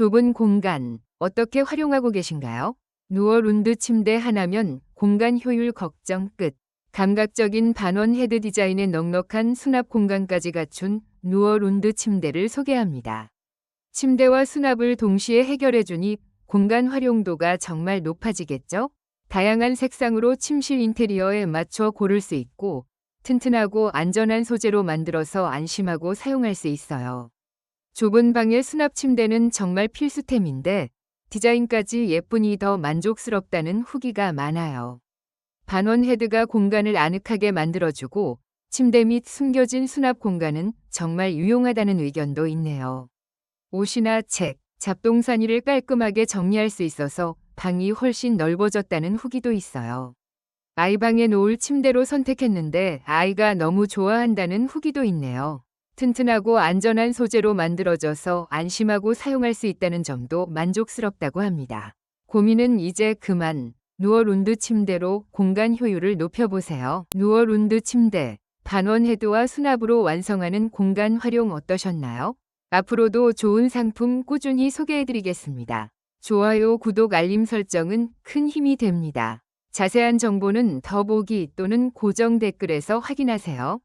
좁은 공간 어떻게 활용하고 계신가요? 누워 룬드 침대 하나면 공간 효율 걱정 끝. 감각적인 반원 헤드 디자인의 넉넉한 수납 공간까지 갖춘 누워 룬드 침대를 소개합니다. 침대와 수납을 동시에 해결해주니 공간 활용도가 정말 높아지겠죠? 다양한 색상으로 침실 인테리어에 맞춰 고를 수 있고 튼튼하고 안전한 소재로 만들어서 안심하고 사용할 수 있어요. 좁은 방의 수납 침대는 정말 필수템인데 디자인까지 예쁘니 더 만족스럽다는 후기가 많아요. 반원 헤드가 공간을 아늑하게 만들어주고 침대 및 숨겨진 수납 공간은 정말 유용하다는 의견도 있네요. 옷이나 책, 잡동사니를 깔끔하게 정리할 수 있어서 방이 훨씬 넓어졌다는 후기도 있어요. 아이 방에 놓을 침대로 선택했는데 아이가 너무 좋아한다는 후기도 있네요. 튼튼하고 안전한 소재로 만들어져서 안심하고 사용할 수 있다는 점도 만족스럽다고 합니다. 고민은 이제 그만 누워 룬드 침대로 공간 효율을 높여보세요. 누워 룬드 침대, 반원 헤드와 수납으로 완성하는 공간 활용 어떠셨나요? 앞으로도 좋은 상품 꾸준히 소개해드리겠습니다. 좋아요, 구독, 알림 설정은 큰 힘이 됩니다. 자세한 정보는 더보기 또는 고정 댓글에서 확인하세요.